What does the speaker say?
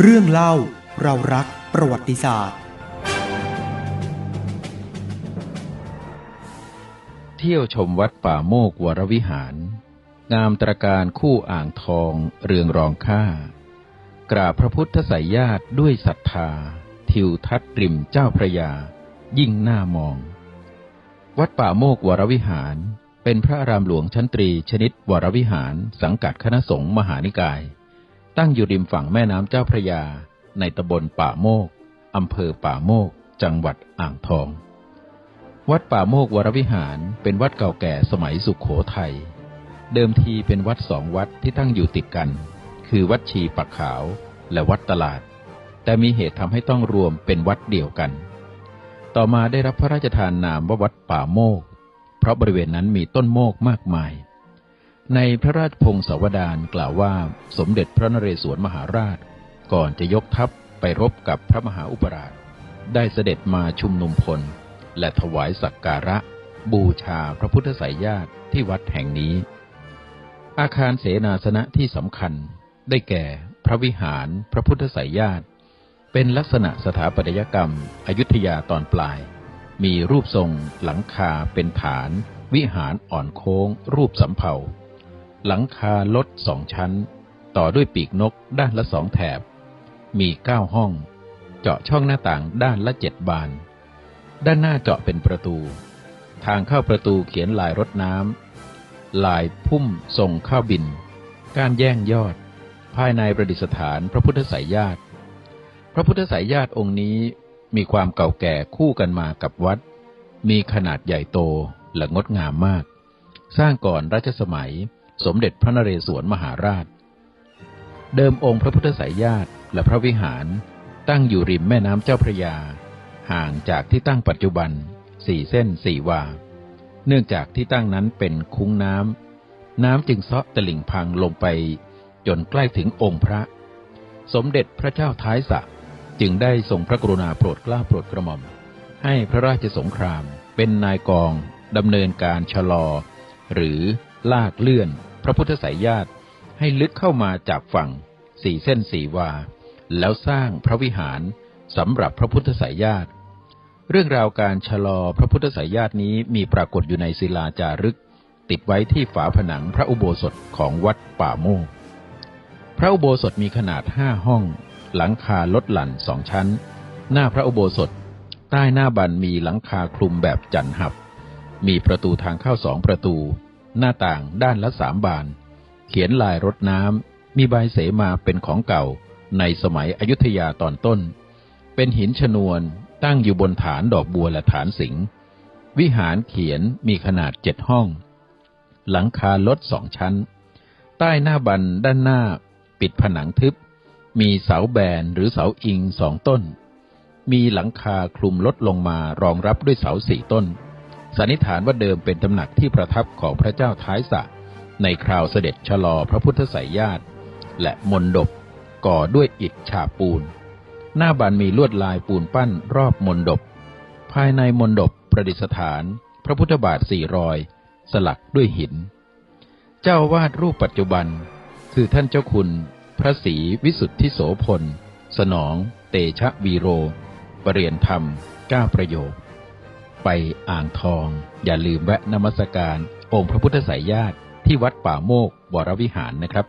เรื่องเล่าเรารักประวัติศาสตร์ เที่ยวชมวัดป่าโมกวรวิหาร งามตรการคู่อ่างทองเรืองรองค่า กราบพระพุทธไสยญาติด้วยศรัทธา ทิวทัศน์ริมเจ้าพระยา ยิ่งหน่ามอง วัดป่าโมกวรวิหาร เป็นพระรามหลวงชั้นตรีชนิดวรวิหาร สังกัดคณะสงฆ์มหานิกาย ตั้งอยู่ริมฝั่งแม่น้ำเจ้าพระยา ในตำบลป่าโมกอำเภอป่าโมก จังหวัดอ่างทอง วัดป่าโมกวรวิหารเป็นวัดเก่าแก่สมัยสุขโขทัย เดิมทีเป็นวัดสองวัดที่ตั้งอยู่ติดกัน คือวัดชีปักขาวและวัดตลาด แต่มีเหตุทำให้ต้องรวมเป็นวัดเดียวกัน ต่อมาได้รับพระราชทานนามว่าวัดป่าโมก เพราะบริเวณนั้นมีต้นโมกมากมาย ในพระราชพงศาวดารกล่าวว่าสมเด็จพระนเรศวรมหาราช ก่อนจะยกทัพไปรบกับพระมหาอุปราช ได้เสด็จมาชุมนุมพล และถวายสักการะ บูชาพระพุทธไสยญาติที่วัดแห่งนี้ อาคารเสนาสนะที่สำคัญ ได้แก่พระวิหารพระพุทธไสยญาติ เป็นลักษณะสถาปัตยกรรมอยุธยาตอนปลาย มีรูปทรงหลังคาเป็นฐาน วิหารอ่อนโค้ง รูปสำเภา หลังคาลดสองชั้น ต่อด้วยปีกนกด้านละสองแถบ มีเก้าห้อง เจาะช่องหน้าต่างด้านละเจ็ดบาน ด้านหน้าเจาะเป็นประตู ทางเข้าประตูเขียนลายรถน้ำลายพุ่มทรงข้าวบิน การแย่งยอด ภายในประดิษฐานพระพุทธไสยญาติ พระพุทธไสยญาติองค์นี้มีความเก่าแก่คู่กันมากับวัด มีขนาดใหญ่โตและงดงามมาก สร้างก่อนรัชสมัย สมเด็จพระนเรศวรมหาราช เดิมองค์พระพุทธไสยญาติและพระวิหารตั้งอยู่ริมแม่น้ำเจ้าพระยา ห่างจากที่ตั้งปัจจุบันสี่เส้นสี่วา เนื่องจากที่ตั้งนั้นเป็นคุ้งน้ำ น้ำจึงเซาะตลิ่งพังลงไป จนใกล้ถึงองค์พระ สมเด็จพระเจ้าท้ายสะจึงได้ทรงพระกรุณาโปรดเกล้าโปรดกระหม่อม ให้พระราชสงครามเป็นนายกองดำเนินการชะลอ หรือ ลากเลื่อน พระพุทธไสยญาติให้ลึกเข้ามาจากฝั่งสี่เส้นสี่วา แล้วสร้างพระวิหารสำหรับพระพุทธไสยญาติ เรื่องราวการชะลอพระพุทธไสยญาตินี้มีปรากฏอยู่ในศิลาจารึก ติดไว้ที่ฝาผนังพระอุโบสถของวัดป่าโมกพระอุโบสถมีขนาดห้าห้อง หลังคาลดหลั่นสองชั้น หน้าพระอุโบสถ ใต้หน้าบันมีหลังคาคลุมแบบจันหับ มีประตูทางเข้าสองประตู หน้าต่างด้านละสามบาน เขียนลายรถน้ำ มีใบเสมาเป็นของเก่าในสมัยอยุธยาตอนต้น เป็นหินชนวนตั้งอยู่บนฐานดอกบัวและฐานสิงห์วิหารเขียนมีขนาดเจ็ดห้อง หลังคาลดสองชั้น ใต้หน้าบันด้านหน้าปิดผนังทึบ มีเสาแบนหรือเสาอิงสองต้น มีหลังคาคลุมลดลงมารองรับด้วยเสาสี่ต้น สันนิษฐานว่าเดิมเป็นตำหนักที่ประทับของพระเจ้าท้ายสะ ในคราวเสด็จชะลอพระพุทธไสยญาติ และมนดบก่อด้วยอิฐฉาบปูน หน้าบันมีลวดลายปูนปั้นรอบมนดบ ภายในมนดบประดิษฐาน พระพุทธบาทสี่รอย สลักด้วยหิน เจ้าอาวาดรูปปัจจุบัน คือท่านเจ้าคุณ พระศรีวิสุทธิโสพล สนอง เตชะวีโรปรเรียนธรรมก้าประโยค ไปอ่างทอง อย่าลืมแวะนมัสการองค์พระพุทธไสยญาติที่วัดป่าโมกวรวิหารนะครับ